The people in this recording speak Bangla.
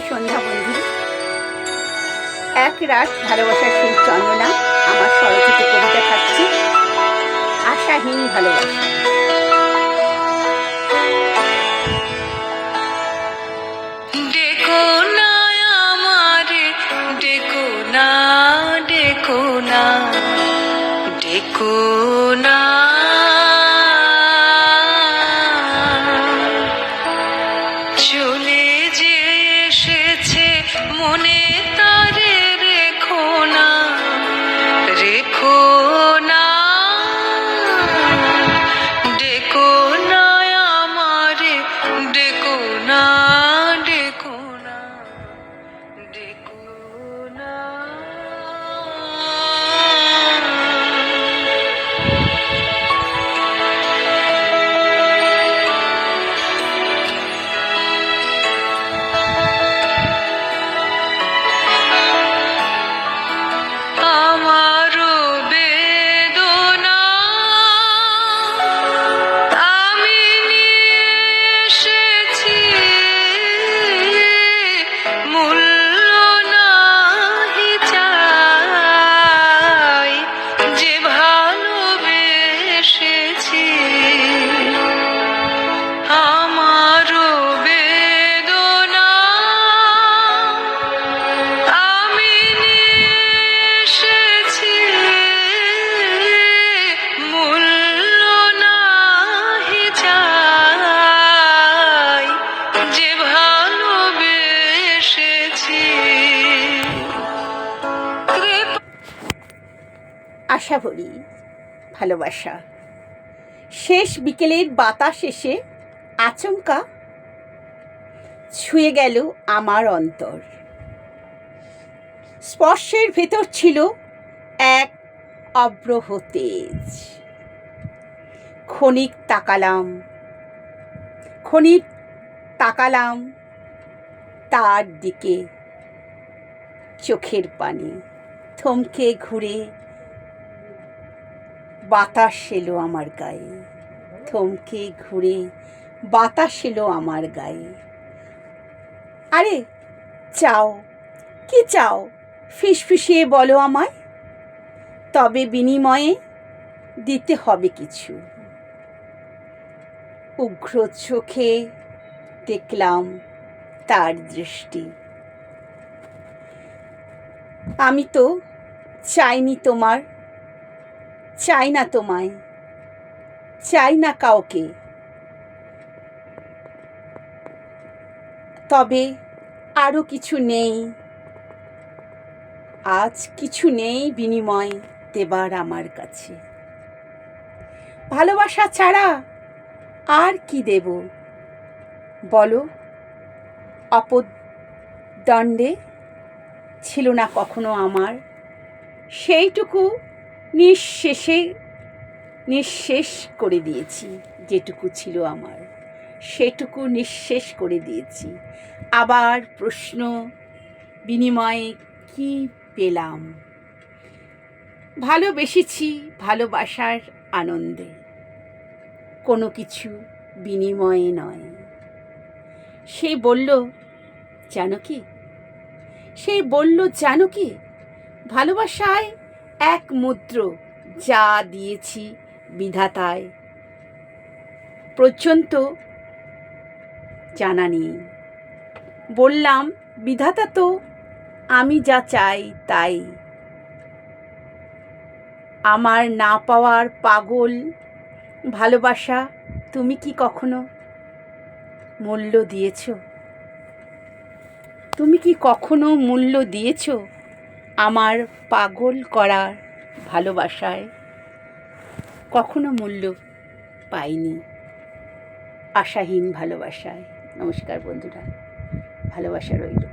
সন্ধ্যা বন্ধু এক রাত ভালোবাসার সেই চন্দনা আমার স্বরচিত কবিতা থাকছে, আশাহীন ভালোবাসা। ডেকো না মনে আশা ভরি, ভালোবাসা। শেষ বিকেলের বাতাস এসে আচমকা ছুঁয়ে গেল আমার অন্তর। স্পর্শের ভেতর ছিল এক অব্রহ তেজ। ক্ষণিক তাকালাম ক্ষণিক তাকালাম তার দিকে, চোখের পানি থমকে ঘুরে বাতাস এলো আমার গায়ে। থমকে ঘুরে বাতাস এলো আমার গায়ে। আরে, চাও? কি চাও? ফিসফিসিয়ে বলো আমায়। তবে বিনিময়ে দিতে হবে কিছু। উগ্র চোখে দেখলাম তার দৃষ্টি। আমি তো চাইনি তোমার চাই না তোমায়, চাই না কাউকে। তবে আরও কিছু নেই, আজ কিছু নেই বিনিময় দেবার আমার কাছে। ভালোবাসা ছাড়া আর কি দেব? বলো অপদণ্ডে ছিল না কখনো আমার? সেইটুকু নিঃশেষে, নিঃশেষ করে দিয়েছি যেটুকু ছিল আমার। সেটুকু নিঃশেষ করে দিয়েছি। আবার প্রশ্ন বিনিময়ে কি পেলাম? ভালোবেসেছি ভালোবাসার আনন্দে। কোনো কিছু বিনিময়ে নয়। সে বলল, জানো কি? সে বলল, জানো কি? ভালোবাসায় এক মুদ্র যা দিয়েছি বিধাতায়। পর্যন্ত জানা নেই। বললাম, বিধাতা তো, আমি যা চাই তাই। আমার না পাওয়ার পাগল ভালোবাসা তুমি কি কখনো মূল্য দিয়েছ? তুমি কি কখনো মূল্য দিয়েছ? আমার পাগল করা ভালোবাসায় কখনো মূল্য পাইনি আশাহীন ভালোবাসায়। নমস্কার বন্ধুরা ভালোবাসা রইল।